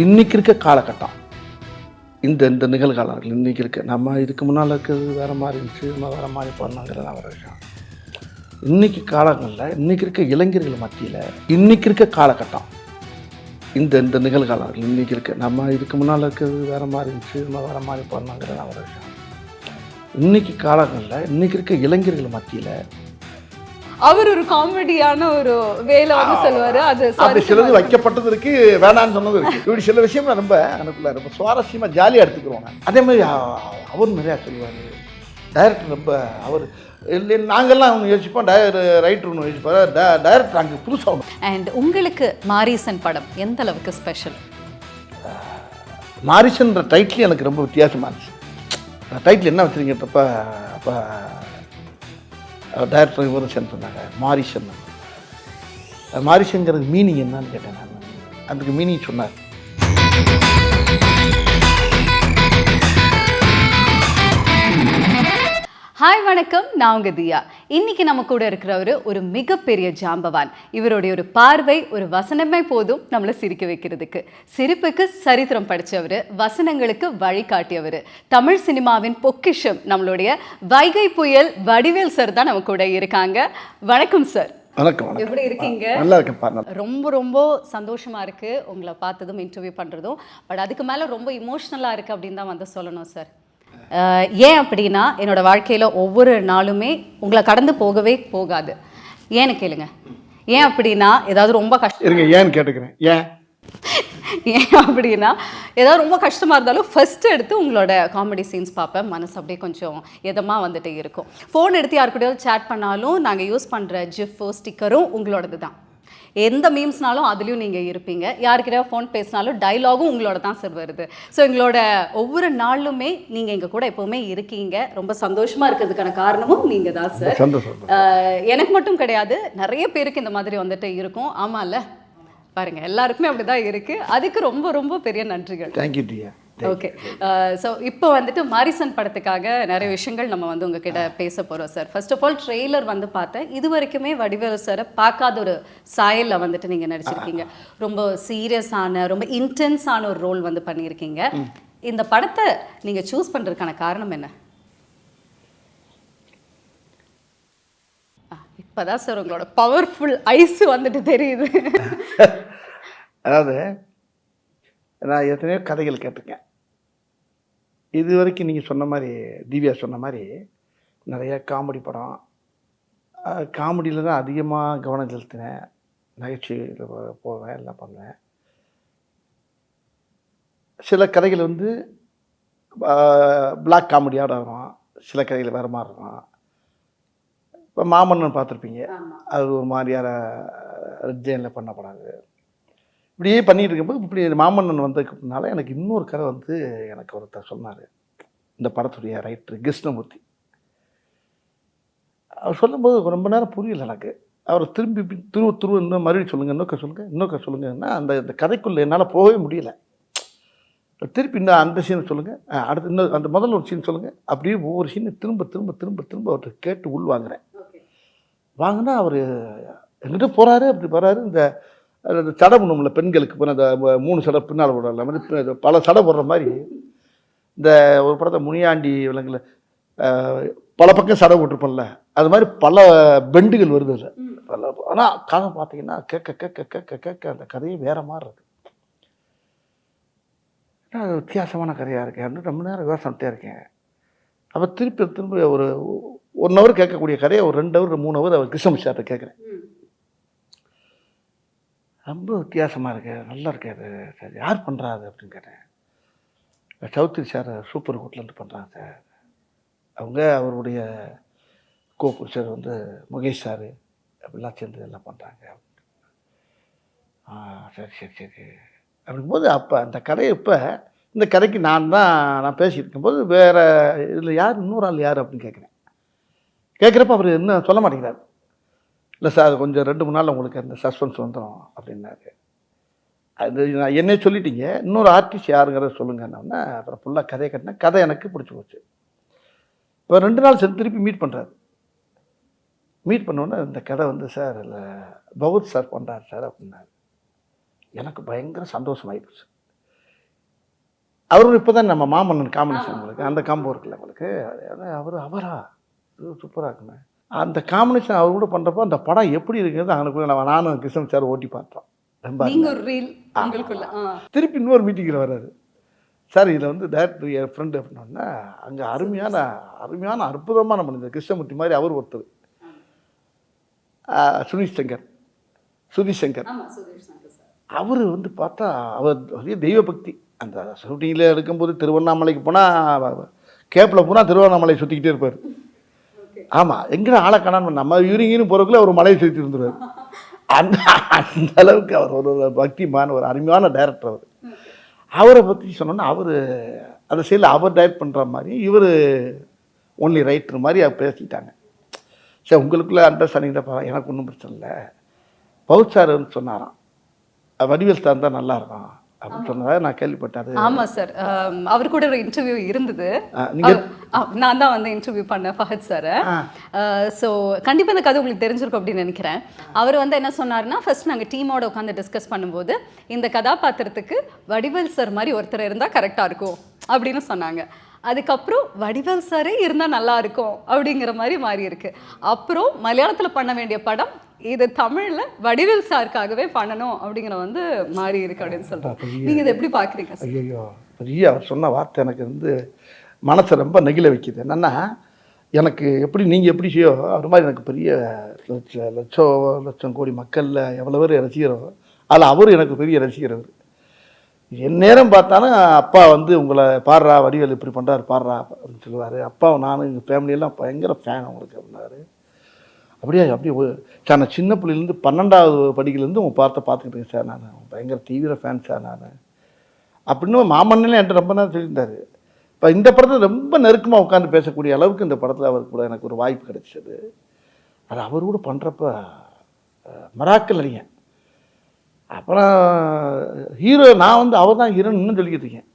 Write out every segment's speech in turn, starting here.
இன்னைக்கு இருக்க காலகட்டம். இந்த இந்த நிகழ்காலங்கள் இன்னைக்கு இருக்க நம்ம இதுக்கு முன்னால் இருக்கிறது வேறு மாதிரி இருந்துச்சு நம்ம வேறு மாதிரி பண்ணாங்கிறது நான் விஷயம். இன்னைக்கு காலங்களில் இன்னைக்கு இருக்க இளைஞர்கள் மத்தியில் இன்னைக்கு இருக்க காலகட்டம். இந்த இந்த நிகழ்காலங்கள் இன்னைக்கு இருக்க நம்ம இதுக்கு முன்னால் இருக்கிறது வேறு மாதிரி இருந்துச்சு நம்ம வேறு மாதிரி பண்ணாங்கிறது நான் விஷயம். இன்னைக்கு காலங்களில் இன்னைக்கு இருக்க இளைஞர்கள் மத்தியில் அவர் ஒரு காமெடியான ஒரு வேலை வந்து சொல்லுவாரு. அது அப்படி. சிலது வைக்கப்பட்டது இருக்கு வேணான்னு சொன்னது இருக்கு. இப்படி சில விஷயம் ரொம்ப எனக்குள்ள ரொம்ப சுவாரஸ்யமா ஜாலியாக எடுத்துக்கிறோம். அதே மாதிரி அவர் நிறையா சொல்லுவார். டைரக்டர் ரொம்ப அவர் இல்லை நாங்கள்லாம் ஒன்று யோசிப்போம். டயர் ரைட்டர் ஒன்று யோசிப்பார். டைரக்டர் அங்கே புதுசாக ஒன்று அண்ட் உங்களுக்கு மாரீசன் படம் எந்த அளவுக்கு ஸ்பெஷல் மாரிசன்ற டைட்டில் எனக்கு ரொம்ப வித்தியாசமாக இருந்துச்சு. டைட்டில் என்ன வச்சுருங்கப்ப அப்போ டைரக்டர் இவரும் சென்ட் பண்ணாங்க. மாரிசன் மாரிசங்கிறது மீனிங் என்னன்னு கேட்டேன் நான். அதுக்கு மீனிங் சொன்னார். ஹாய் வணக்கம். நான் உங்க தியா. இன்னைக்கு நம்ம கூட இருக்கிறவர் ஒரு மிகப்பெரிய ஜாம்பவான். இவருடைய ஒரு பார்வை ஒரு வசனமே போதும் நம்மளை சிரிக்க வைக்கிறதுக்கு. சிரிப்புக்கு சரித்திரம் படிச்சவர் வசனங்களுக்கு வழிகாட்டியவர் தமிழ் சினிமாவின் பொக்கிஷம் நம்மளுடைய வைகை புயல் வடிவேல் சார் தான் நம்ம கூட இருக்காங்க. வணக்கம் சார் வணக்கம் எப்படி இருக்கீங்க? நல்லா இருக்கேன் ரொம்ப ரொம்ப சந்தோஷமா இருக்கு உங்களை பார்த்ததும் இன்டர்வியூ பண்றதும். பட் அதுக்கு மேல ரொம்ப இமோஷ்னலா இருக்கு அப்படின்னு தான் வந்து சொல்லணும் சார் ஏன் அப்படின்னா என்னோட வாழ்க்கையில ஒவ்வொரு நாளுமே உங்களை கடந்து போகவே போகாது. ஏன்னு கேளுங்க. ஏன் அப்படின்னா ஏதாவது ரொம்ப கஷ்டம் இருங்க ஏன்னு கேட்டுக்கிறேன். ஏன்? ஏன் அப்படின்னா ஏதாவது ரொம்ப கஷ்டமா இருந்தாலும் ஃபர்ஸ்ட் எடுத்து உங்களோட காமெடி சீன்ஸ் பார்ப்பேன். மனசு அப்படியே கொஞ்சம் இதமாக வந்துட்டு இருக்கும். ஃபோன் எடுத்து யார் கூடயாவது சேட் பண்ணாலும் நாங்கள் யூஸ் பண்ணுற ஜிஃபோ ஸ்டிக்கரும் உங்களோடது தான் எந்த மீம்ஸ்னாலும் அதுலேயும் நீங்கள் இருப்பீங்க. யாருக்கிட்டயாவது ஃபோன் பேசினாலும் டைலாகும் உங்களோட தான் சார் வருது. ஸோ எங்களோட ஒவ்வொரு நாளுமே நீங்கள் எங்கள் கூட எப்போவுமே இருக்கீங்க. ரொம்ப சந்தோஷமாக இருக்கிறதுக்கான காரணமும் நீங்கள் தான் சார் எனக்கு மட்டும் கிடையாது. நிறைய பேருக்கு இந்த மாதிரி வந்துட்டு இருக்கும். ஆமாம்ல பாருங்க எல்லாருக்குமே அப்படிதான் இருக்கு. அதுக்கு ரொம்ப ரொம்ப பெரிய நன்றிகள். தேங்க்யூ டியா ஓகே ஸோ இப்போ வந்துட்டு மாரிசன் படத்துக்காக நிறைய விஷயங்கள் நம்ம வந்து உங்ககிட்ட பேச போகிறோம் sir first of all trailer வந்து பார்த்தேன். இது வரைக்குமே வடிவேலு சாரை பார்க்காத ஒரு சாயலில் வந்துட்டு நீங்கள் நடிச்சிருக்கீங்க. ரொம்ப சீரியஸான ரொம்ப இன்டென்ஸான ஒரு ரோல் வந்து பண்ணியிருக்கீங்க. இந்த படத்தை நீங்கள் சூஸ் பண்ணுறதுக்கான காரணம் என்ன? இப்பதான் சார் உங்களோட பவர்ஃபுல் ஐஸ் வந்துட்டு தெரியுது. அதாவது நான் எத்தனையோ கதைகள் கேட்டிருக்கேன். இது வரைக்கும் நீங்கள் சொன்ன மாதிரி திவ்யா சொன்ன மாதிரி நிறைய காமெடி படம். காமெடியில் தான் அதிகமாக கவனம் செலுத்தினேன். நகைச்சுவையில் போவேன் எல்லாம் பண்ணுவேன். சில கதைகள் வந்து பிளாக் காமெடியோட வரும். சில கதைகள் வேறு மாதிரி இருக்கும். இப்போ மாமன்னன் பார்த்துருப்பீங்க. அது ஒரு மாதிரியான ஜெயினில் பண்ணப்படாது இப்படியே பண்ணிட்டு இருக்கும்போது இப்படி மாமன்னன் வந்ததுக்குனால எனக்கு இன்னொரு கதை வந்து எனக்கு ஒருத்தர் சொன்னார். இந்த படத்துடைய ரைட்டர் கிருஷ்ணமூர்த்தி. அவர் சொல்லும்போது ரொம்ப நேரம் புரியல எனக்கு. அவர் திரும்பி துருவ துருவ இன்னும் மறுபடியும் சொல்லுங்கள் இன்னொக்க சொல்லுங்கள் இன்னொக்க சொல்லுங்கன்னா அந்த இந்த கதைக்குள்ளே என்னால் போகவே முடியல. திருப்பி இன்னும் அந்த சீன் சொல்லுங்கள் அடுத்து இன்னும் அந்த முதல்ல ஒரு சீன் சொல்லுங்கள் அப்படியே ஒவ்வொரு சீனை திரும்ப திரும்ப திரும்ப திரும்ப அவர்கிட்ட கேட்டு உள் வாங்குறேன் வாங்கினா அவர் எங்கிட்ட போகிறாரு அப்படி போகிறாரு இந்த அந்த சடை பண்ணும்ல பெண்களுக்கு இப்போ அந்த மூணு சடை பின்னால் போடுறல மாதிரி பல சடை போடுற மாதிரி. இந்த ஒரு படத்தை முனியாண்டி விலங்குல பல பக்கம் சடை போட்டிருப்போம்ல அது மாதிரி பல பெண்டுகள் வருது அதில். பல ஆனால் கதை பார்த்தீங்கன்னா கேட்க கேட்க கேட்க கேட்க அந்த கதையே வேற மாதிரி இருக்கு. அது வித்தியாசமான கதையாக இருக்கேன் ரொம்ப நேரம் யோசனைட்டே இருக்கேன் அப்போ திருப்பி திரும்ப ஒரு ஒன் ஹவர் கேட்கக்கூடிய கதையை ஒரு ரெண்டு ஹவர் மூணு ஹவர் அவர் கிருஷ்ணமிச்சார்ட்ட கேட்குறேன். ரொம்ப வித்தியாசமாக இருக்கு. நல்லா இருக்கு அது. சார் யார் பண்ணுறா அது அப்படின்னு கேட்டேன். சௌத்ரி சார் சூப்பர் ஹோட்டலேருந்து பண்ணுறாங்க சார் அவங்க அவருடைய கோப்பு சார் வந்து முகேஷ் சார் அப்படிலாம் சேர்ந்து எல்லாம் பண்ணுறாங்க ஆ சரி சரி சரி. அப்படிங்கும்போது அப்போ அந்த கதையை இப்போ இந்த கதைக்கு நான் தான் நான் பேசியிருக்கும்போது வேறு இதில் யார் இன்னொரு ஆள் யார் அப்படின்னு கேட்குறேன். கேட்குறப்ப அவர் இன்னும் சொல்ல மாட்டேங்கிறார். இல்லை சார் கொஞ்சம் ரெண்டு மூணு நாள் உங்களுக்கு அந்த சஸ்பென்ஸ் வந்துடும் அப்படின்னாரு. அது நான் என்னே சொல்லிட்டீங்க. இன்னொரு ஆர்டிஸ்ட் யாருங்கிறத சொல்லுங்கன்னொன்னே அப்புறம் ஃபுல்லாக கதையை கட்டினேன் கதை எனக்கு பிடிச்சி போச்சு. இப்போ ரெண்டு நாள் சென்று திருப்பி மீட் பண்ணுறாரு மீட் பண்ணோன்னே இந்த கதை வந்து சார் இல்லை பகவத் சார் பண்ணுறாரு சார் அப்படின்னாரு. எனக்கு பயங்கர சந்தோஷமாயிடுச்சு அவரும் இப்போ தான் நம்ம மாமன்னன் காம்பினேஷன் உங்களுக்கு அந்த காம்போ இருக்குல்ல உங்களுக்கு. அவர் அவரா? சூப்பராக இருக்குங்க அந்த காம்பினேஷன் அவர் கூட பண்ணுறப்போ அந்த படம் எப்படி இருக்கிறது அவனுக்குள்ள நம்ம நானும் கிருஷ்ணன் சார் ஓட்டி பார்த்தோம் ரொம்ப. திருப்பி இன்னொரு மீட்டிங்கில் வர்றாரு. சார் இதில் வந்து டேரக்டர் என் ஃப்ரெண்டு அப்படின்னா அங்கே அருமையான அருமையான அற்புதமான மனிதர் கிருஷ்ணமூர்த்தி மாதிரி அவர் ஒருத்தர். சுனில் சங்கர். சுதீஷ் சங்கர். அவர் வந்து பார்த்தா அவர் பெரிய தெய்வ பக்தி அந்த ஷூட்டிங்கில் எடுக்கும்போது திருவண்ணாமலைக்கு போனால் கேப்பில் போனால் திருவண்ணாமலை சுற்றிக்கிட்டே இருப்பார். ஆமாம் எங்கேனா ஆளை காணாம நம்ம யூரிங்கின்னு போகிறக்குள்ள ஒரு மலையை சுற்றி இருந்துருவார். அந்த அந்த அளவுக்கு அவர் ஒரு ஒரு பக்திமான ஒரு அருமையான டைரக்டர் அவர். அவரை பற்றி சொன்னோன்னா அவர் அந்த சைடில் அவர் டைரக்ட் பண்ணுற மாதிரி இவர் ஒன்லி ரைட்டர் மாதிரி அவர் பேசிட்டாங்க. சரி உங்களுக்குள்ளே அண்டர்ஸ்டாண்டிங் தான் எனக்கு ஒன்றும் பிரச்சனை இல்லை. பவுத் சொன்னாராம். வடிவேல் சார் தான் நல்லா இருக்கும். அப்படின்னு சொன்னதாக நான் கேள்விப்பட்டேன். ஆமா சார். அவர் கூட ஒரு இன்டர்வியூ இருந்தது. நீங்கள் நான் தான் வந்து இன்டர்வியூ பண்ணேன் ஃபஹத் சார். ஸோ கண்டிப்பா இந்த கதை உங்களுக்கு தெரிஞ்சிருக்கும் அப்படின்னு நினைக்கிறேன். அவர் வந்து என்ன சொன்னாருன்னா ஃபர்ஸ்ட் நாங்க டீமோட உட்காந்து டிஸ்கஸ் பண்ணும்போது இந்த கதாபாத்திரத்துக்கு வடிவேல் சார் மாதிரி ஒருத்தர் இருந்தா கரெக்டா இருக்கும் அப்படின்னு சொன்னாங்க. அதுக்கப்புறம் வடிவேல் சாரே இருந்தா நல்லா இருக்கும் அப்படிங்கிற மாதிரி மாறி இருக்கு. அப்புறம் மலையாளத்துல பண்ண வேண்டிய படம் இது தமிழ்ல வடிவேல் சாருக்காகவே பண்ணணும் அப்படிங்கிற வந்து மாறி இருக்கு அப்படின்னு சொல்றாங்க நீங்க இதை எப்படி பாக்குறீங்க சார்? ஐயோ பெரிய அவர் சொன்ன வார்த்தை எனக்கு வந்து மனசை ரொம்ப நெகிழ வைக்குது. என்னென்னா எனக்கு எப்படி நீங்கள் எப்படி செய்யோ அது மாதிரி எனக்கு பெரிய லட்ச லட்சம் லட்சம் கோடி மக்களில் எவ்வளோ பேர் ரசிக்கிறோ அதில் அவர் எனக்கு பெரிய ரசிகர் அவர். என் நேரம் பார்த்தாலும் அப்பா வந்து உங்களை பாடுறா வடிவேல் இப்படி பண்ணுறாரு பாடுறா அப்படின்னு சொல்லுவார். அப்பாவும் நானும் எங்கள் ஃபேமிலியெல்லாம் பயங்கர ஃபேன் அவங்களுக்கு அப்படின்னாரு. அப்படியே அப்படியே சார் நான் சின்ன பிள்ளைலேருந்து பன்னெண்டாவது படிக்கிலேருந்து உங்கள் பார்த்த பார்த்துக்கிட்டு இருக்கேன் சார் நான். பயங்கர தீவிர ஃபேன் சார் நான். அப்படின்னு மாமன்னே என்கிட்ட ரொம்ப நேரம் சொல்லியிருந்தாரு. இப்போ இந்த படத்தில் ரொம்ப நெருக்கமாக உட்காந்து பேசக்கூடிய அளவுக்கு இந்த படத்தில் அவருக்கு கூட எனக்கு ஒரு வாய்ப்பு கிடைச்சது. அது அவர் கூட பண்ணுறப்ப மராக்கல் நடிகன் அப்புறம் ஹீரோ நான் வந்து அவர் தான் ஹீரோன்னு சொல்லிக்கிட்டு இருக்கேன்.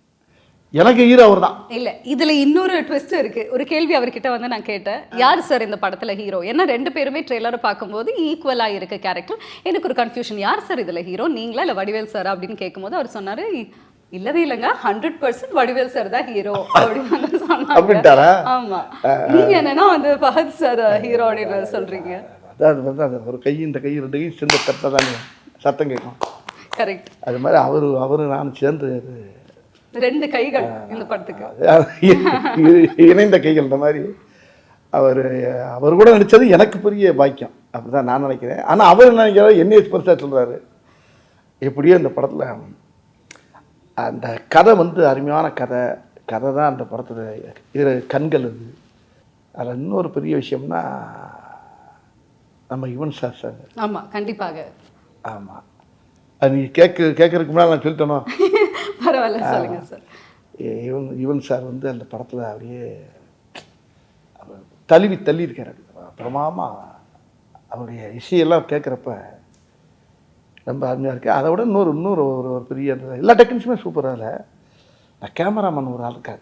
எனக்கு ஹீரோ அவர் தான். இல்ல இதுல இன்னொரு ட்விஸ்ட் இருக்கு. ஒரு கேள்வி அவர்கிட்ட வந்து நான் கேட்டேன். யார் சார் இந்த படத்துல ஹீரோ ஏன்னா ரெண்டு பேருமே ட்ரெய்லரை பார்க்கும்போது ஈக்குவலா இருக்க கேரக்டர் எனக்கு ஒரு கன்ஃபியூஷன் யார் சார் இதுல ஹீரோ நீங்களா இல்ல வடிவேல் சார் அப்படின்னு கேட்கும்போது அவர் சொன்னாரு "இ- இல்லவே இல்லைங்க. ஹண்ட்ரட் பர்சன்ட் வடிவேல் சார் தான் ஹீரோ அப்படின்னு வந்து சொன்னாங்க. அப்படின்ட்டாரா? ஆமா. நீங்க என்னன்னா வந்து ஃபஹத் சார் ஹீரோ அப்படின்னு சொல்றீங்க. அதான் அது வந்து ஒரு கை இந்த கை ரெண்டு கை சேர்ந்து தட்டில் தானே சத்தம் கேட்கும். கரெக்ட் அது மாதிரி அவர் அவர் நான் சேர்ந்து ரெண்டு கைகள் இந்த படத்துக்கு. இணைந்த கைகள் இந்த மாதிரி. அவர் அவர் கூட நடித்தது எனக்கு பெரிய பாக்கியம். அப்படி தான் நான் நினைக்கிறேன். ஆனால் அவர் என்ன நினைக்கிறாரு? என்னைய பெருசாக சொல்கிறாரு எப்படியோ இந்த படத்தில் அந்த கதை வந்து அருமையான கதை. கதை தான் அந்த படத்தில் இரு கண்கள் அது அதில் இன்னொரு பெரிய விஷயம்னா நம்ம யுவன் சார் சார். ஆமா கண்டிப்பாக. ஆமாம் அது நீ கேட்க கேட்கறதுக்கு முன்னாடி நான் சொல்லிட்டேனோ பரவாயில்ல சொல்லுங்க சார். இவன் இவன் சார் வந்து அந்த படத்தில் அப்படியே தழுவி தள்ளி இருக்கார் பிரமாமா அவருடைய இசையெல்லாம் கேட்குறப்ப ரொம்ப அருமையாக இருக்குது அதை விட இன்னொரு இன்னொரு ஒரு ஒரு பெரிய எல்லா டெக்னிக்ஸுமே சூப்பராக இல்லை. இந்த கேமராமேன் ஒரு ஆள் இருக்கார்.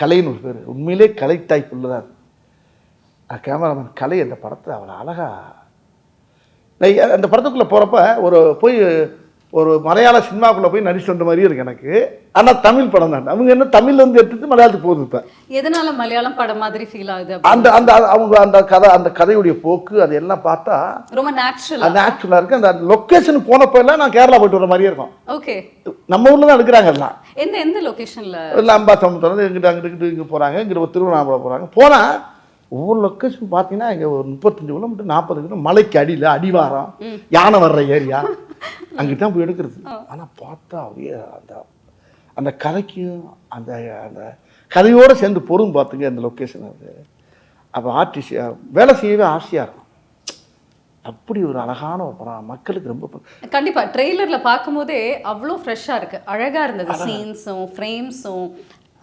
கலைன்னு ஒரு பேர். உண்மையிலே கலைத்தாய் புள்ளதான் கேமராமேன் கலை அந்த படத்தை அவ்வளோ அழகாக அந்த படத்துக்குள்ளே போகிறப்ப ஒரு போய் ஒரு மலையாள சினிமாக்குள்ளே போய் நடிச்சு வந்த மாதிரியே இருக்கு எனக்கு. ஆனால் தமிழ் படம் தான். அவங்க என்ன தமிழ்ல இருந்து எடுத்துட்டு மலையாளத்துக்கு போகுது இப்போ. எதனால மலையாளம் படம் மாதிரி ஃபீல் ஆகுது அந்த அந்த அவங்க அந்த கதை அந்த கதையுடைய போக்கு அது எல்லாம் பார்த்தா ரொம்ப நேச்சுரல் ஆக்சுவலாக இருக்குது அந்த லொக்கேஷன் போனப்போ எல்லாம் நான் கேரளா போயிட்டு வர மாதிரியே இருக்கும். ஓகே நம்ம ஊரில் தான் எடுக்கிறாங்க எல்லாம். எந்த எந்த லொகேஷன்ல இல்லை அம்பா சமுத்திரம் இங்கிட்டு அங்கிட்டு இங்கே போகிறாங்க இங்கிட்டு திருவண்ணாமலை போகிறாங்க போனால் ஒவ்வொரு லொக்கேஷன் பார்த்தீங்கன்னா இங்கே ஒரு முப்பத்தஞ்சு கிலோமீட்டர் நாற்பது கிலோமீட்டர் மலைக்கு அடியில் அடிவாரம் யானை வர்ற ஏரியா. அங்கிட்டு தான் போய் எடுக்கிறது. ஆனால் பார்த்தா அப்படியே அந்த அந்த கதைக்கும் அந்த அந்த கதையோடு சேர்ந்து பொருள் பார்த்துங்க அந்த லொக்கேஷன் அது. அப்போ ஆர்டிஸ்ட் வேலை செய்யவே ஆசையாக இருக்கும். அப்படி ஒரு அழகான ஒரு படம். மக்களுக்கு ரொம்ப ப- கண்டிப்பா ட்ரெய்லர்ல பார்க்கும்போதே அவ்வளோ ஃப்ரெஷ்ஷா இருக்கு. அழகா இருந்தது. சீன்ஸும் ஃப்ரேம்ஸும்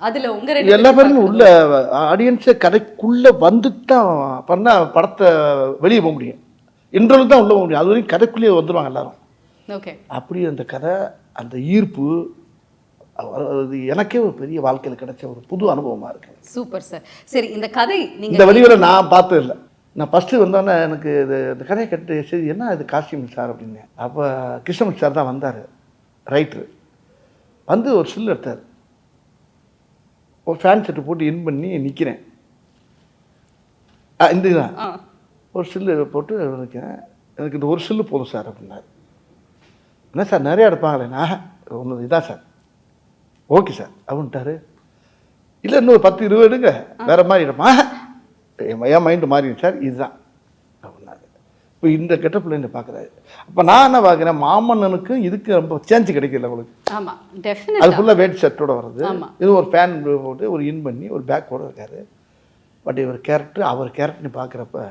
அதுல உங்க ரெண்டு எல்லா பேரும் உள்ள ஆடியன்ஸை கதைக்குள்ளே வந்துட்டு தான் பண்ணா படத்தை வெளியே போக முடியும். இன்டர்வல் தான் உள்ள போக முடியும். அது வரைக்கும் கதைக்குள்ளேயே வந்துடுவாங்க எல்லாரும். ஓகே. அப்படி அந்த கதை அந்த ஈர்ப்பு அது எனக்கே ஒரு பெரிய வாழ்க்கையில் கிடைச்ச ஒரு புது அனுபவமாக இருக்கு. Super sir. சரி இந்த கதை இந்த வழிகளை நான் பார்த்தது இல்லை. நான் ஃபஸ்ட்டு வந்தோடனே எனக்கு இது இந்த கதையை கேட்டு சரி என்ன இது காஸ்டியூம் சார் அப்படின்னு. அப்போ கிருஷ்ணமூர்த்தி சார் தான் வந்தார் ரைட்ரு வந்து ஒரு சில் எடுத்தார். ஒரு ஃபேன் செட்டு போட்டு இன் பண்ணி நிற்கிறேன் இந்த இதுதான். ஒரு சில்லு போட்டு இருக்கேன் எனக்கு இந்த ஒரு சில்லு போதும் சார் அப்படின்னாரு. என்ன சார் நிறையா எடுப்பாங்களேண்ணா ஒன்று இதான் சார். ஓகே சார் அப்படின்ட்டாரு. இல்லை இன்னொரு பத்து இருபது எடுங்க. வேற மாதிரி எடுப்பா என் மைண்டு மாறிடும் சார். இதுதான். இப்போ இந்த கெட்டப்பில் என்ன பார்க்குறாரு. அப்போ நான் என்ன பார்க்குறேன்? மாமன்னனுக்கும் இதுக்கு ரொம்ப சேஞ்சு கிடைக்கல அவளுக்கு. ஆமா அது ஃபுல்லாக வேட் ஷர்ட்டோட வருது. இது ஒரு ஃபேன் போட்டு ஒரு இன் பண்ணி ஒரு பேக் கூட இருக்காரு. பட் இவர் கேரக்டர் அவர் கேரக்டர்னு பார்க்குறப்ப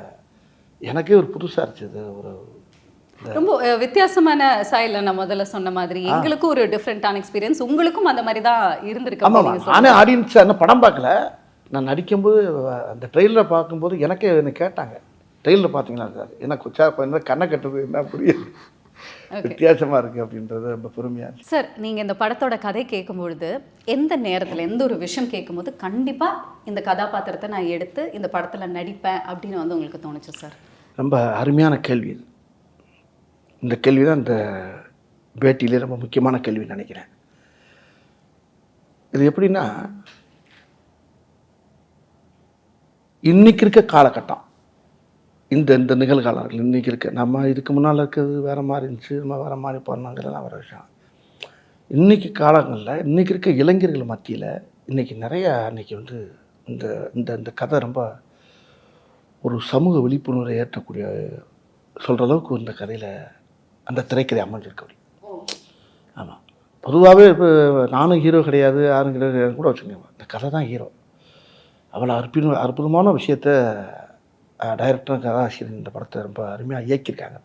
எனக்கே ஒரு புதுசாக இருந்துச்சு. ஒரு ரொம்ப வித்தியாசமான சாயல நான் முதல்ல சொன்ன மாதிரி. எங்களுக்கும் ஒரு டிஃப்ரெண்டான எக்ஸ்பீரியன்ஸ் உங்களுக்கும் அந்த மாதிரி தான் இருந்திருக்கு ஆமாம் நானே ஆடியன்ஸ் என்ன படம் பார்க்கல. நான் நடிக்கும்போது அந்த ட்ரெயிலரை பார்க்கும்போது எனக்கே என்ன கேட்டாங்க. ட்ரெயிலர் பார்த்தீங்களா சார் சார் இப்போ என்ன கண்ணை கட்டுறது என்ன புரியுது வித்தியாசமாக இருக்குது அப்படின்றது ரொம்ப இருந்துச்சு சார் நீங்கள் இந்த படத்தோட கதை கேட்கும்பொழுது எந்த நேரத்தில் எந்த ஒரு விஷயம் கேட்கும்போது கண்டிப்பாக இந்த கதாபாத்திரத்தை நான் எடுத்து இந்த படத்தில் நடிப்பேன் அப்படின்னு வந்து உங்களுக்கு தோணுச்சு சார் ரொம்ப அருமையான கேள்வி இது. இந்த கேள்வி தான் இந்த பேட்டியிலே ரொம்ப முக்கியமான கேள்வி நினைக்கிறேன். இது எப்படின்னா இன்னைக்கு இருக்க காலகட்டம். இந்த இந்த நிகழ்காலங்கள் இன்றைக்கி இருக்க. நம்ம இதுக்கு முன்னால் இருக்கிறது வேறு மாதிரி இருந்துச்சு நம்ம வேறு மாதிரி பண்ணாங்கிறதெல்லாம் வேற விஷயம். இன்றைக்கி காலங்களில் இன்றைக்கி இருக்க இளைஞர்கள் மத்தியில் இன்றைக்கி நிறையா இன்றைக்கி வந்து இந்த இந்த இந்த கதை ரொம்ப ஒரு சமூக விழிப்புணர்வை ஏற்றக்கூடிய சொல்கிற அளவுக்கு இந்த கதையில் அந்த திரைக்கதை அமைஞ்சிருக்க. ஆமாம் பொதுவாகவே இப்போ நானும் ஹீரோ கிடையாது யாரும் கிடையாது கூட வச்சுக்கோங்க. இந்த கதை தான் ஹீரோ. அவ்வளோ அற்புதம் அற்புதமான விஷயத்த டைரக்டரும் கதாசிரியர் இந்த படத்தை ரொம்ப அருமையாக இயக்கியிருக்காங்க.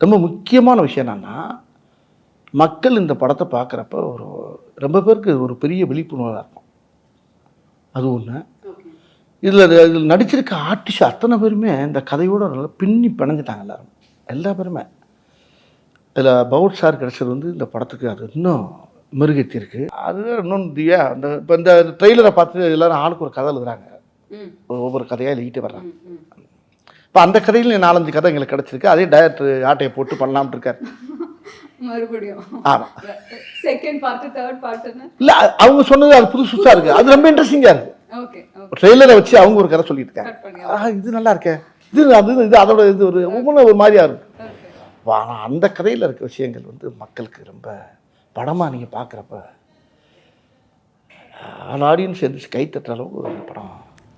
ரொம்ப முக்கியமான விஷயம் என்னன்னா மக்கள் இந்த படத்தை பார்க்குறப்ப ஒரு ரொம்ப பேருக்கு ஒரு பெரிய விழிப்புணர்வாக இருக்கும். அது ஒன்று இதில் இதில் நடிச்சிருக்க ஆர்டிஸ்ட் அத்தனை பேருமே இந்த கதையோட நல்லா பின்னி பிணைஞ்சிட்டாங்க எல்லாரும். எல்லா பேருமே. இதில் பவுட் சார் கிடச்சது வந்து இந்த படத்துக்கு அது இன்னும் மெருகேற்றி இருக்கு அது இன்னொன்று திவ்யா அந்த இப்போ இந்த ட்ரெய்லரை பார்த்து எல்லாரும் ஆளுக்கு ஒரு கதை எழுதுறாங்க. ஒவ்வொரு கதையாக எழுதிட்டு வர்றாங்க இப்போ அந்த கதையில் நாலஞ்சு கதை எங்களுக்கு கிடச்சிருக்கு. அதே டேரக்டர் ஆட்டையை போட்டு பண்ணலாம்னு இருக்காரு. மறுபடியும். ஆமாம் செகண்ட் பார்ட்டு தேர்ட் பார்ட்டுன்னு இல்லை அவங்க சொன்னது அது புதுசு புதுசாக இருக்குது அது ரொம்ப இன்ட்ரெஸ்டிங்காக இருக்குது ஓகே ட்ரெய்லரை வச்சு அவங்க ஒரு கதை சொல்லிட்டு இருக்காங்க. இது நல்லா இருக்கே. இது அது இது அதோட இது ஒரு ஒவ்வொன்றும் ஒரு மாதிரியா இருக்கு. ஓகே ஆனால் அந்த கதையில் இருக்க விஷயங்கள் வந்து மக்களுக்கு ரொம்ப படமாக நீங்கள் பார்க்குறப்ப ஆடியன்ஸ் எந்திரிச்சு கை தட்டுற அளவுக்கு ஒரு படம்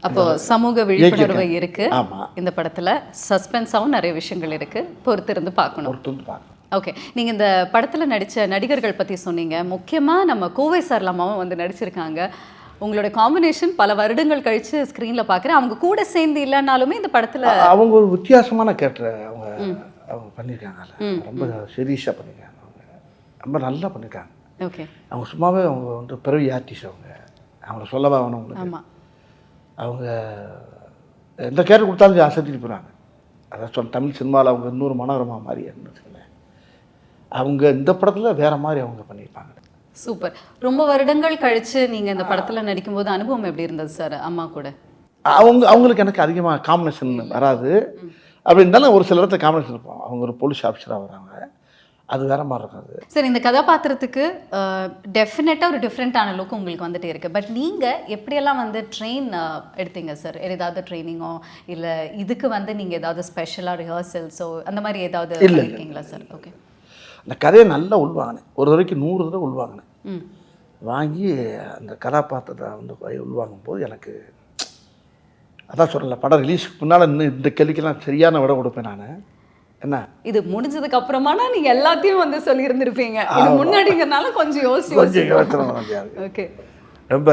அப்போ சமூக விழிப்புணர்வு இருக்கு. ஆமாம் இந்த படத்துல சஸ்பென்ஸாவும் நிறைய விஷயங்கள் இருக்கு. பொறுத்திருந்து பார்க்கணும். ஓகே நீங்க இந்த படத்துல நடிச்ச நடிகர்கள் பத்தி சொன்னீங்க. முக்கியமா நம்ம கோவை சரளமாவும் வந்து நடிச்சிருக்காங்க. உங்களோட காம்பினேஷன் பல வருடங்கள் கழிச்சு ஸ்க்ரீன்ல பார்க்குறேன். அவங்க கூட சேர்ந்து இல்லைனாலுமே இந்த படத்துல அவங்க ஒரு வித்தியாசமான கேரக்டர் அவங்க அவங்க பண்ணியிருக்காங்கல்ல ரொம்ப சீரியஸாக பண்ணியிருக்காங்க அவங்க. ரொம்ப நல்லா பண்ணியிருக்காங்க. ஓகே அவங்க சும்மாவே அவங்க வந்து பிறவி ஆர்டிஸ்ட் அவங்க. அவங்கள சொல்லவா வேணும் உங்களுக்கு? ஆமா. அவங்க எந்த கேரக்டர் கொடுத்தாலும் அசத்திட்டு போகிறாங்க அதான் சொன்ன தமிழ் சினிமாவில் அவங்க இன்னொரு மனோரமா மாதிரி இருந்துச்சுங்களேன் அவங்க இந்த படத்தில் வேற மாதிரி அவங்க பண்ணியிருப்பாங்க. சூப்பர். ரொம்ப வருடங்கள் கழிச்சு நீங்க இந்த படத்துல நடிக்கும்போது அனுபவம் எப்படி இருந்தது சார் அம்மா கூட? அவங்க அவங்களுக்கு எனக்கு அதிகமாக காம்பினேஷன் வராது. அப்படி இருந்தாலும் ஒரு சில இடத்துல காம்பினேஷன் இருப்போம் அவங்க ஒரு போலீஸ் ஆஃபீஸராக வராங்க. அது வேற மாதிரி இருக்கும் அது. சார் இந்த கதாபாத்திரத்துக்கு டெஃபினட்டாக ஒரு டிஃப்ரெண்ட்டான லுக் உங்களுக்கு வந்துட்டே இருக்கு. பட் நீங்கள் எப்படியெல்லாம் வந்து ட்ரெயின் எடுத்தீங்க சார் ஏதாவது ட்ரைனிங்கோ இல்லை இதுக்கு வந்து நீங்கள் ஏதாவது ஸ்பெஷலாக ரிஹர்சல்ஸோ அந்த மாதிரி ஏதாவது பண்ணியிருக்கீங்களா சார் ஓகே அந்த கதையை நல்லா உள்வாங்கினேன். ஒரு வரைக்கும் நூறு தடவை உள்வாங்கினேன். ம். வாங்கி அந்த கதாபாத்திரத்தை வந்து உள்வாங்கும் போது எனக்கு அதான் சொல்லல படம் ரிலீஸ்க்கு முன்னால் இன்னும் இந்த கேள்விக்கெல்லாம் சரியான விட கொடுப்பேன் நான். என்ன? இது முடிஞ்சதுக்கு அப்புறமானா நீங்க எல்லாத்தையும் வந்து சொல்லியிருந்திருப்பீங்க. இது முன்னாடிங்கிறனால கொஞ்சம் யோசிச்சு கொஞ்சம் யோசனை. ஓகே ரொம்ப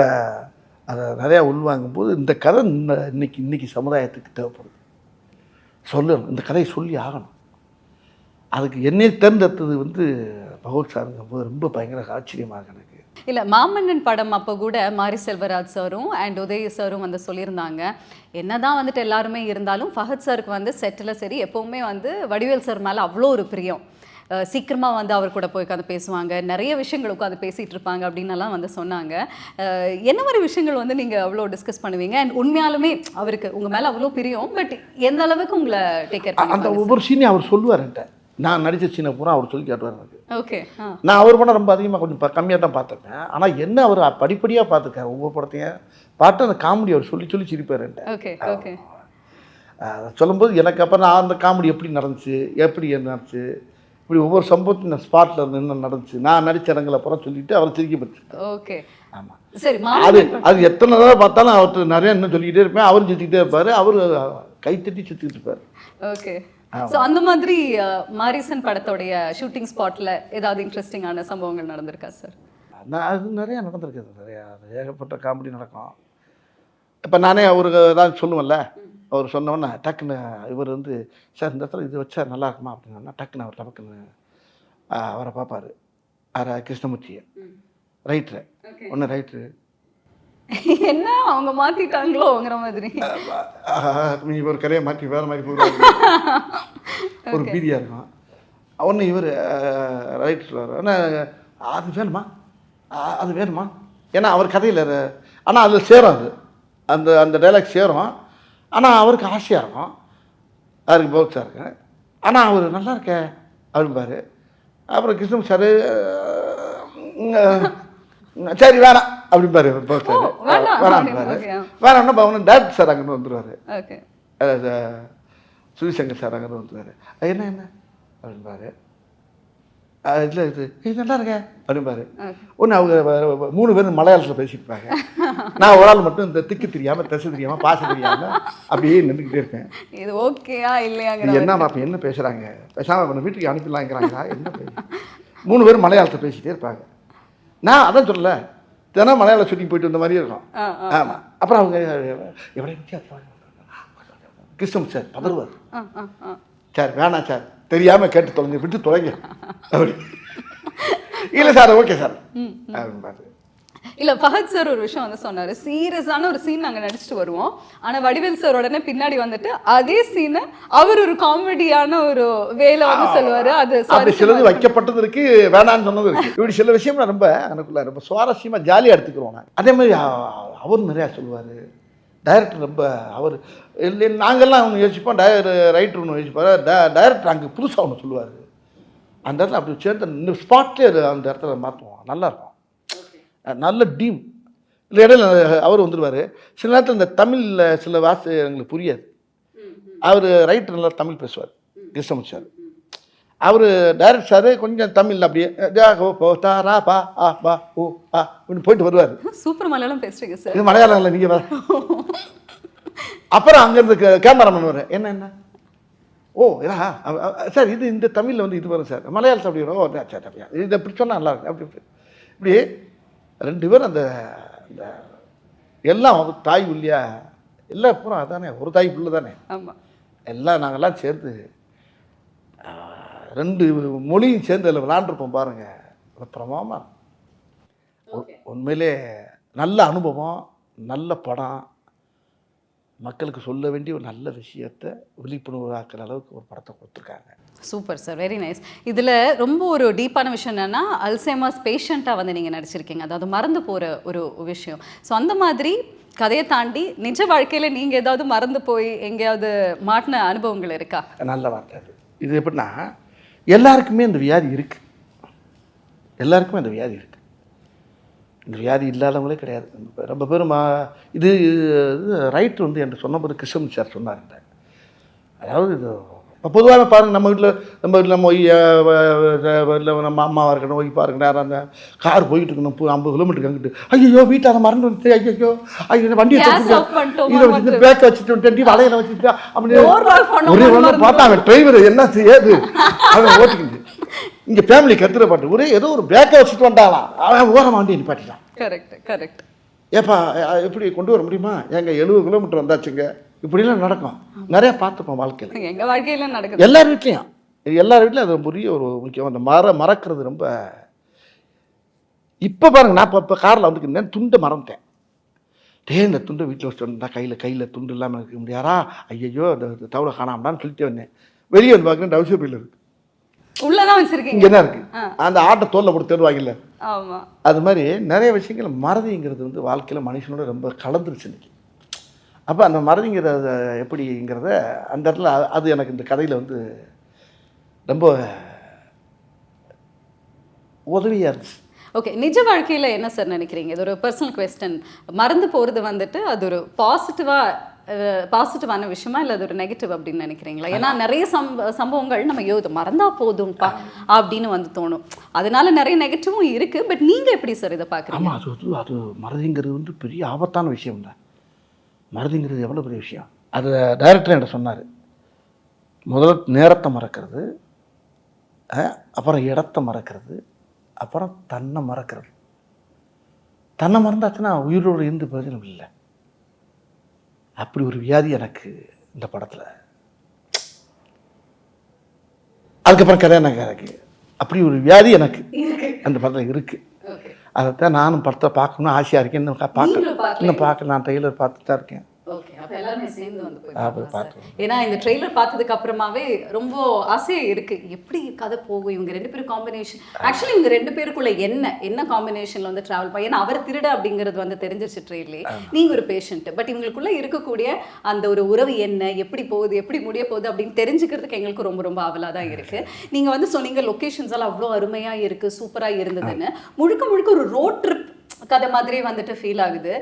அதை நிறையா உள்வாங்கும் போது இந்த கதை இன்ன- இன்னைக்கு இன்னைக்கு சமுதாயத்துக்கு தேவைப்படுது. சொல்லணும். இந்த கதையை சொல்லி ஆகணும். அதுக்கு என்னை தேர்ந்தெடுத்தது வந்து பகவத் சாருங்கும் போது ரொம்ப பயங்கர ஆச்சரியமாக இல்ல மாமன்னன் படம் அப்போ கூட மாரி செல்வராஜ் சாரும் அண்ட் உதய சாரும் வந்து சொல்லியிருந்தாங்க. என்னதான் வந்துட்டு எல்லாருமே இருந்தாலும் ஃபஹத் சாருக்கு வந்து செட்டில் சரி எப்பவுமே வந்து வடிவேல் சார் மேல அவ்வளோ ஒரு பிரியம். அஹ் சீக்கிரமா வந்து அவர் கூட போய் உட்காந்து பேசுவாங்க. நிறைய விஷயங்கள் உட்காந்து பேசிட்டு இருப்பாங்க அப்படின்னு எல்லாம் வந்து சொன்னாங்க. என்ன மாதிரி விஷயங்கள் வந்து நீங்க அவ்வளோ டிஸ்கஸ் பண்ணுவீங்க? அண்ட் உண்மையாலுமே அவருக்கு உங்க மேல அவ்வளோ பிரியம் பட் எந்த அளவுக்கு உங்களை டேக் கேர் அந்த ஒவ்வொரு சீனையும் அவர் சொல்லுவார் என்கிட்ட. நான் நடித்த சீனை பூரா அவர் சொல்லி காட்டுவார் எனக்கு. ஓகே நான் அவர் படம் ரொம்ப அதிகமாக கொஞ்சம் கம்மியாக தான் பார்த்துருக்கேன் ஆனால் என்ன அவர் படிப்படியாக பார்த்துருக்காரு ஒவ்வொரு படத்தையும். பார்த்து அந்த காமெடி அவர் சொல்லி சொல்லி சிரிப்பார். ஓகே ஓகே சொல்லும்போது எனக்கு அப்புறம் நான் அந்த காமெடி எப்படி நடந்துச்சு எப்படி நடந்துச்சு இப்படி ஒவ்வொரு சம்பவத்தையும் நான் ஸ்பாட்டில் என்ன நடந்துச்சு நான் நடிச்ச இடங்களை அப்புறம் சொல்லிட்டு அவர் சிரிக்க பற்றி ஓகே ஆமாம் சரி அது அது எத்தனை தடவை பார்த்தாலும் அவர்கிட்ட நிறைய இன்னும் சொல்லிக்கிட்டே இருப்பேன். அவரும் சுற்றிக்கிட்டே இருப்பார். அவர் கைத்தட்டி சுற்றிக்கிட்டு இருப்பார். ஓகே ஸோ அந்த மாதிரி மாரிசன் படத்தோடைய ஷூட்டிங் ஸ்பாட்ல ஏதாவது இன்ட்ரெஸ்டிங்கான சம்பவங்கள் நடந்திருக்கா சார் அது நிறையா நடந்திருக்குது நிறையா. ஏகப்பட்ட காமெடி நடக்கும். இப்போ நானே அவருக்கு ஏதாவது சொல்லுவேன்ல. அவர் சொன்னோன்னே டக்குன்னு இவர் வந்து சார் இந்த இடத்துல இது வச்சா நல்லா இருக்குமா? அப்படின்னா டக்குன்னு அவர் டக்குன்னு ஆ, அவரை பார்ப்பாரு ஆர. கிருஷ்ணமூர்த்தியை. ரைட்ரு. ஒன்று ரைட்ரு என்ன அவங்க மாத்திட்டாங்களோங்கிற மாதிரி. நீ ஒரு கரையை மாற்றி வேறு மாதிரி போடுவாரு ஒரு பீதியாக இருக்கும்? ஒன்று இவர் ரைட் சொல்லுவார் ஆனால் அது வேணுமா? அது வேணுமா? ஏன்னா அவர் கதையில் ஆனால் அதில் சேரும் அது. அந்த அந்த டைலாக் சேரும். ஆனால் அவருக்கு ஆசையாக இருக்கும். அவருக்கு பௌத்தா இருக்கு. ஆனால் அவர் நல்லா இருக்கே அப்படிம்பாரு அப்புறம் கிருஷ்ணன் சார் சரி வேணாம். அப்படிம்பாரு பௌத்தாரு ஓ, வேணாம். வேணாம்பாரு. வேணாம்னா பவன் டேரக்டர் சார் அங்கேருந்து வந்துடுவார் ஓகே. சுதிசங்கர் சார் அங்கே வந்துவார் என்ன என்ன? அப்படின்பாரு இல்லை இது இது நல்லா இருக்கே. அப்படின்பாரு ஒன்று அவங்க மூணு பேரும் மலையாளத்தில் பேசிட்டு இருப்பாங்க நான் ஒரு ஆள் மட்டும் இந்த திக்கு தெரியாமல் தசை தெரியாமல் பாச தெரியாமல் அப்படியே நின்றுக்கிட்டே இருக்கேன். இது ஓகேயா இது என்ன அப்போ என்ன பேசுகிறாங்க பேசாமல் நம்ம வீட்டுக்கு அனுப்பிடலாங்கிறாங்களா? என்ன பேசு? மூணு பேரும் மலையாளத்தை பேசிகிட்டே இருப்பாங்க. நான் அதான் சொல்லல. தினம் மலையாள ஷூட்டிங் போயிட்டு வந்த மாதிரியே இருக்கும். ஆமாம் அப்புறம் அவங்க எவ்வளோ சார் பதறுவார். சார் வேணாம் சார். தெரியாமல் கேட்டு தொலைங்க விட்டு தொலைங்க. அப்படி. இல்லை சார் ஓகே சார். அப்படின்பாரு இல்ல ஃபஹத் சார் ஒரு விஷயம் வந்து சொன்னாரு. சீரியஸான ஒரு சீன் நாங்க நடிச்சிட்டு வருவோம். ஆனா வடிவேல் சார் உடனே பின்னாடி வந்துட்டு அதே சீனை அவர் ஒரு காமெடியான ஒரு வேலை வந்து சொல்லுவாரு. அது அப்படி சிலது வைக்கப்பட்டது இருக்கு வேணான்னு சொன்னது இருக்கு. இப்படி சில விஷயம் ரொம்ப எனக்குள்ள ரொம்ப சுவாரஸ்யமாக ஜாலியாக எடுத்துக்கிறோம் நான். அதே மாதிரி அவர் நிறையா சொல்லுவார். டைரக்டர் ரொம்ப அவர் இல்லை நாங்கள்லாம் ஒன்று யோசிப்போம். டயர் ரைட்டர் ஒன்று யோசிப்பார். டைரக்டர் அங்கே புதுசாக ஒன்று சொல்லுவார். அந்த இடத்துல அப்படி சேர்ந்து ஸ்பாட்லேயே அந்த இடத்துல மாற்றுவோம் நல்லாயிருக்கும் நல்ல டீம் இல்லை இடையில அவர் வந்துடுவார் சில நேரத்தில் இந்த தமிழில் சில வாசு எங்களுக்கு புரியாது அவர் ரைட்டர் நல்லா தமிழ் பேசுவார் கிருஷ்ணமூர்த்தி சார் அவர் டைரக்ட் சார் கொஞ்சம் தமிழில் அப்படியே ஜா, கோ, போ, தா, ரா, பா ஆ பா ஓ ஆ அப்படின்னு போயிட்டு வருவார் சூப்பர் மலையாளம் பேசுறீங்க சார் இது மலையாளம் இல்லை நீங்கள் அப்புறம் அங்கேருந்து கேமராமேன் வர என்ன என்ன ஓ இதா சார் இது இந்த தமிழில் வந்து இது வரும் சார் மலையாளத்தில் அப்படி வரும் ஓ சார் அப்படியா இது இப்படி சொன்னால் நல்லா இருக்கு அப்படி இப்படி ரெண்டு பேரும் அந்த அந்த எல்லாம் தாய் உள்ளியா? எல்லாம் பூரா அதானே ஒரு தாய் பிள்ளை தானே. ஆமா. எல்லாம் நாங்கள்லாம் சேர்ந்து ரெண்டு மொழியும் சேர்ந்து அதில் விளாண்டுருப்போம் பாருங்கள் பிரமாமா உண்மையிலே நல்ல அனுபவம் நல்ல படம் மக்களுக்கு சொல்ல வேண்டிய ஒரு நல்ல விஷயத்தை விழிப்புணர்வு ஆக்கிற அளவுக்கு ஒரு படத்தை கொடுத்துருக்காங்க. சூப்பர் சார் வெரி நைஸ் இதுல ரொம்ப ஒரு டீப்பான விஷயம் என்னன்னா அல்சைமர்ஸ் பேஷண்ட்டாக வந்து நீங்க நடிச்சிருக்கீங்க. அதாவது மறந்து போற ஒரு விஷயம். ஸோ அந்த மாதிரி கதையை தாண்டி நிஜ வாழ்க்கையில நீங்க ஏதாவது மறந்து போய் எங்கேயாவது மாட்டின அனுபவங்கள் இருக்கா? நல்ல வார்த்தை அது. இது எப்படின்னா எல்லாருக்குமே இந்த வியாதி இருக்குது எல்லாருக்குமே இந்த வியாதி இருக்குது இந்த வியாதி இல்லாதவங்களே கிடையாது. ரொம்ப- பேரும் மா- இது ரைட்டர் வந்து என்று சொன்னபோது கிருஷ்ணன் சார் சொன்னார் இந்த. அதாவது இது இப்போ பொதுவாக பாருங்க நம்ம வீட்டில் நம்ம வீட்டில் நம்ம இல்லை நம்ம அம்மாவாக இருக்கணும் ஒய்ஃபாக இருக்கணும் அந்த கார் போயிட்டு இருக்கணும் ஐம்பது கிலோமீட்டருக்கு அங்கிட்டு. ஐயோ வீட்டார மறந்து வந்து ஐயோ ஐயோ வண்டி பண்ணிட்டோமா, இதை வச்சுட்டு பேக்கை வச்சுட்டு வந்துட்டு வலையில வச்சுட்டு அப்படி ஒரே மறந்து பார்த்தா அவன் டிரைவர் என்ன செய்யாது அவன் ஓட்டிக்கிட்டு. இங்கே ஃபேமிலி கத்துற பாட்டு ஒரே ஏதோ ஒரு பேக்கை வச்சுட்டு வந்தாலாம் அவன் ஓரம் வண்டி நிப்பாட்டிட்டான் கரெக்ட் கரெக்ட் ஏப்பா எப்படி கொண்டு வர முடியுமா? எங்க எழுபது கிலோமீட்டர் வந்தாச்சுங்க. இப்படிலாம் நடக்கும். நிறைய பார்த்துப்போம் வாழ்க்கையில். எங்க வாழ்க்கையில நடக்குது. எல்லார் வீட்லேயும். எல்லார் வீட்லையும் அது பெரிய ஒரு முக்கியம். அந்த மர மறக்கிறது ரொம்ப இப்போ பாருங்க நான் இப்போ இப்போ காரில் வந்துருக்கேன் துண்டை மறந்துட்டேன். டே இந்த துண்டை வீட்டில் வச்சுட்டு வந்தா கையில் கையில் துண்டு இல்லாமல் இருக்க முடியாரா ஐயையோ இந்த தவளை காணாமடான்னு சொல்லிட்டு வந்தேன். வெளியே வந்து பார்க்குறேன் டவுசர் பையில் இருக்கு. உள்ளதான் வச்சிருக்கீங்க. இங்கே தான் இருக்கு அந்த ஆட்டை தோல்ல போட்டு தேடுவாங்கல்ல. ஆமா. அது மாதிரி நிறைய விஷயங்கள் மறதிங்கிறது வந்து வாழ்க்கையில் மனுஷனோட ரொம்ப கலந்துருச்சு இன்னைக்கு. அப்போ அந்த மறதிங்கிறத எப்படிங்கிறத அந்த இடத்துல அது எனக்கு இந்த கதையில் வந்து ரொம்ப உதவியாக இருந்துச்சு. ஓகே நிஜ வாழ்க்கையில என்ன சார் நினைக்கிறீங்க? இது ஒரு பர்சனல் கொஸ்டின் மறந்து போறது வந்துட்டு அது ஒரு பாசிட்டிவா பாசிட்டிவான விஷயமா இல்லை அது ஒரு நெகட்டிவ் அப்படின்னு நினைக்கிறீங்களா? ஏன்னா நிறைய சம்ப சம்பவங்கள் நம்ம யோ இது மறந்தா போதும்ப்பா அப்படின்னு வந்து தோணும். அதனால நிறைய நெகட்டிவும் இருக்கு. பட் நீங்க எப்படி சார் இதை பார்க்குறீங்க ஆமாம் அது வந்து அது மறதிங்கிறது வந்து பெரிய ஆபத்தான விஷயம் தான் மறதிங்கிறது எவ்வளோ பெரிய விஷயம்? அது டைரக்டர் என்கிட்ட சொன்னார். முதல்ல நேரத்தை மறக்கிறது அப்புறம் இடத்த மறக்கிறது அப்புறம் தன்னை மறக்கிறது. தன்னை மறந்தாச்சுன்னா உயிரோடு இருந்து பிரயோஜனம் இல்லை. அப்படி ஒரு வியாதி எனக்கு இந்த படத்தில். அதுக்கப்புறம் கல்யாணம் எனக்கு? அப்படி ஒரு வியாதி எனக்கு அந்த படத்தில் இருக்குது அதைத்தான் நானும் படத்தை பார்க்கணும்னு ஆசையாக இருக்கேன். இன்னும் பார்க்க? இன்னும் பார்க்க நான் ட்ரெய்லர் பார்த்துட்டு தான் இருக்கேன். ஓகே அப்ப எல்லாருமே சேர்ந்து வந்து போய் ஆ, போய் பார்க்கலாம் பார்த்து சார். ஏன்னா இந்த ட்ரெய்லர் பார்த்ததுக்கு அப்புறமாவே ரொம்ப ஆசையா இருக்கு. எப்படி கதை போகும்? இவங்க ரெண்டு பேரும் காம்பினேஷன் ஆக்சுவலி இவங்க ரெண்டு பேருக்குள்ள என்ன என்ன காம்பினேஷன்ல வந்து டிராவல் பண்ணி ஏன்னா அவர் திருட அப்படிங்கிறது வந்து தெரிஞ்சிருச்சு ட்ரெயிலே நீங்க ஒரு பேஷண்ட் பட் இவங்களுக்குள்ள இருக்கக்கூடிய அந்த ஒரு உறவு என்ன எப்படி போகுது எப்படி முடிய போகுது அப்படின்னு தெரிஞ்சுக்கிறதுக்கு எங்களுக்கு ரொம்ப ரொம்ப ஆவலா தான் இருக்கு. நீங்க வந்து சொன்னீங்க லொகேஷன்ஸ் எல்லாம் அவ்வளோ அருமையா இருக்கு சூப்பரா இருந்ததுன்னு. முழுக்க முழுக்க ஒரு ரோட் ட்ரிப் கதை மாதிரி வந்துட்டு ஃபீல் ஆகுது.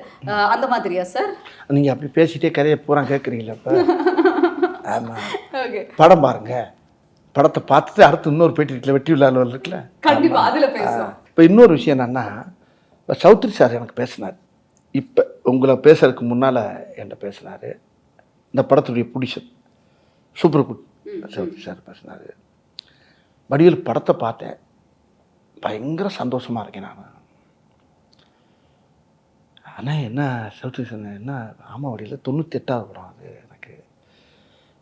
அந்த மாதிரியா சார் நீங்கள் அப்படி பேசிட்டே கதையை பூரா கேட்குறீங்களா இப்போ ஓகே படம் பாருங்க. படத்தை பார்த்துட்டு அடுத்து இன்னொரு பேட்டி இருக்குல்ல வெற்றி விழாவில் இருக்குல்ல? கண்டிப்பா அதுல பேசுவோம். இப்போ இன்னொரு விஷயம் என்னன்னா இப்போ சௌத்ரி சார் எனக்கு பேசினார். இப்போ உங்களை பேசுறதுக்கு முன்னால் என்கிட்ட பேசினார். இந்த படத்துடைய புடிஷன் சூப்பர் குட் சௌத்ரி சார் பேசினார். வடிவேல் படத்தை பார்த்தேன். பயங்கர சந்தோஷமாக இருக்கேன் நான். ஆனால் என்ன சௌத்ரி என்ன ஆமாவடியில் தொண்ணூற்றி எட்டாவது படம் அது எனக்கு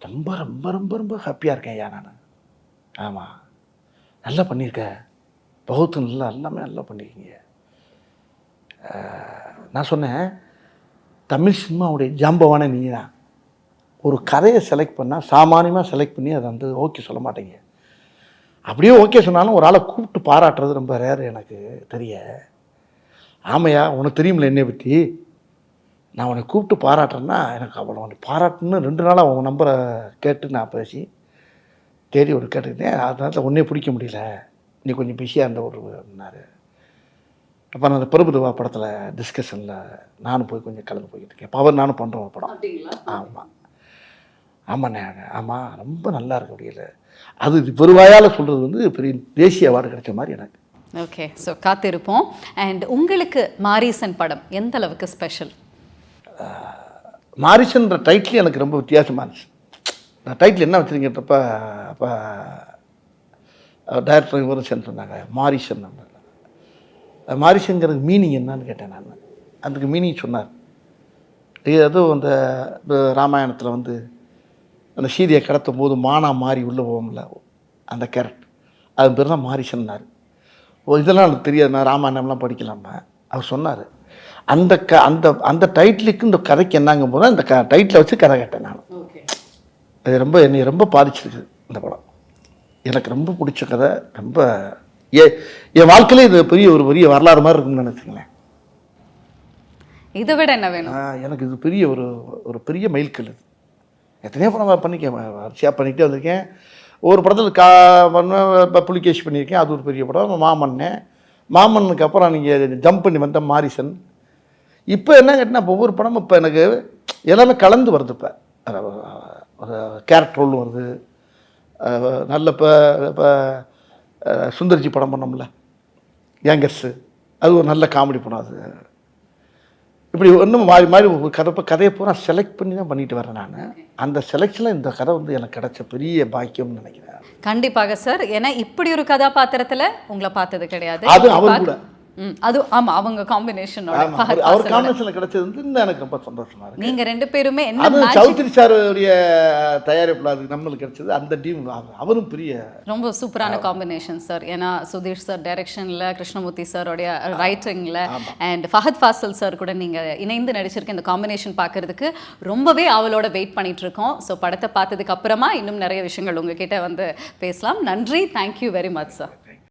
ரொம்ப ரொம்ப ரொம்ப ரொம்ப ஹாப்பியாக இருக்கேன் ஐயா நான். ஆமாம் நல்லா பண்ணியிருக்க பகுத்து நல்லா எல்லாமே நல்லா பண்ணியிருக்கீங்க நான் சொன்னேன் தமிழ் சினிமாவுடைய ஜாம்பவான நீ தான் ஒரு கதையை செலக்ட் பண்ணால் சாமானியமாக செலக்ட் பண்ணி அதை வந்து ஓகே சொல்ல மாட்டீங்க. அப்படியே ஓகே சொன்னாலும் ஒரு ஆளை கூப்பிட்டு பாராட்டுறது ரொம்ப ரேர் எனக்கு தெரிய. ஆமையா உனக்கு தெரியுமில்ல என்னை பற்றி நான் உன்னை கூப்பிட்டு பாராட்டுறேன்னா எனக்கு அவ்வளோ உன்னை பாராட்டணும்னு ரெண்டு நாளாக உன் நம்பரை கேட்டு நான் பேசி தேடி ஒரு கேட்டுக்கிட்டேன். அதனால ஒன்றே பிடிக்க முடியல. நீ கொஞ்சம் பிஸியாக இருந்த ஒரு அப்படின்னாரு அப்போ நான் அந்த பிரபுதவா படத்தில் டிஸ்கஷனில் நானும் போய் கொஞ்சம் கலந்து போய்கிட்டு இருக்கேன். பவர் நானும் பண்ணுறோம் ஒரு படம். ஆமாம் ஆமாண்ணே ஆமாம் ரொம்ப நல்லா இருக்க முடியல அது வெறுவாயால் சொல்கிறது வந்து பெரிய தேசிய அவார்டு கிடைச்ச மாதிரி எனக்கு. ஓகே ஸோ காத்திருப்போம். அண்ட் உங்களுக்கு மாரிசன் படம் எந்த அளவுக்கு ஸ்பெஷல் மாரிசன்ற டைட்டில் எனக்கு ரொம்ப வித்தியாசமாக இருந்துச்சு. நான் டைட்டில் என்ன வச்சுருங்கன்றப்ப அப்போ டைரக்டர் இவரும் சொன்னாங்க மாரிசன் அப்படின்னாங்க. மாரிசங்கிறது மீனிங் என்னன்னு கேட்டேன் நான். அதுக்கு மீனிங் சொன்னார். இது அதுவும் அந்த ராமாயணத்தில் வந்து அந்த சீதையை கடத்தும் போது மானா மாறி உள்ளே போகும்ல அந்த கேரக்டர் அது பேர் தான் மாரிசன்னார். ஓ இதெல்லாம் எனக்கு தெரியாது. நான் ராமாயணம்லாம் படிக்கலாமா அவர் சொன்னார். அந்த க அந்த அந்த டைட்டிலுக்கு இந்த கதைக்கு என்னங்கும் போது அந்த க டைட்டிலை வச்சு கதை கேட்டேன் நான். அது ரொம்ப என்னை ரொம்ப பாதிச்சிருக்கு இந்த படம். எனக்கு ரொம்ப பிடிச்ச கதை ரொம்ப ஏ என் வாழ்க்கையிலே இது பெரிய ஒரு பெரிய வரலாறு மாதிரி இருக்குன்னு நினச்சிங்களேன் இதை விட என்ன வேணும்? எனக்கு இது பெரிய ஒரு ஒரு பெரிய மைல்கல் இது. எத்தனையோ படம் பண்ணிக்கேன் வரிசையாக பண்ணிக்கிட்டே வந்திருக்கேன். ஒவ்வொரு படத்தில் கா இப்போ புலிகேஷ் பண்ணியிருக்கேன். அது ஒரு பெரிய படம். மாமன்னே. மாமன்னுக்கு அப்புறம் நீங்கள் ஜம்ப் பண்ணி வந்த மாரிசன். இப்போ என்ன கேட்டினா இப்போ ஒவ்வொரு படமும் இப்போ எனக்கு எல்லாமே கலந்து வருது இப்போ. ஒரு கேரக்டர் ரோல் வருது. நல்ல இப்போ இப்போ சுந்தர்ஜி படம் பண்ணோம்ல. யங்கர்ஸு அது ஒரு நல்ல காமெடி படம் அது. இப்படி ஒன்றும் மாறி மாறி ஒரு கதை கதையை பூரா செலக்ட் பண்ணி தான் பண்ணிட்டு வரேன் நான். அந்த செலெக்ஷனில் இந்த கதை வந்து எனக்கு கிடைச்ச பெரிய பாக்கியம்னு நினைக்கிறேன். கண்டிப்பாக சார் ஏன்னா இப்படி ஒரு கதாபாத்திரத்துல உங்களை பார்த்தது கிடையாது. அது அவர் கூட. அது ஆமா அவங்க காம்பினேஷனோட அவர் காம்பினேஷனில் கிடைச்சது வந்து இன்னும் எனக்கு ரொம்ப சந்தோஷமா இருக்கு. நீங்க ரெண்டு பேருமே என்ன சௌத்ரி சாருடைய தயாரிப்பில் அது நம்மளுக்கு கிடைச்சது அந்த டீம் அவரும் பெரிய ரொம்ப சூப்பரான காம்பினேஷன் சார் ஏன்னா சுதீஷ் சார் டைரக்ஷனில் கிருஷ்ணமூர்த்தி சாரோடைய ரைட்டிங்கில் அண்ட் ஃபஹத் ஃபாசில் சார் கூட நீங்கள் இணைந்து நடிச்சிருக்க இந்த காம்பினேஷன் பார்க்கறதுக்கு ரொம்பவே அவளோட வெயிட் பண்ணிட்டு இருக்கோம். ஸோ படத்தை பார்த்ததுக்கு அப்புறமா இன்னும் நிறைய விஷயங்கள் உங்ககிட்ட வந்து பேசலாம். நன்றி. Thank you very much sir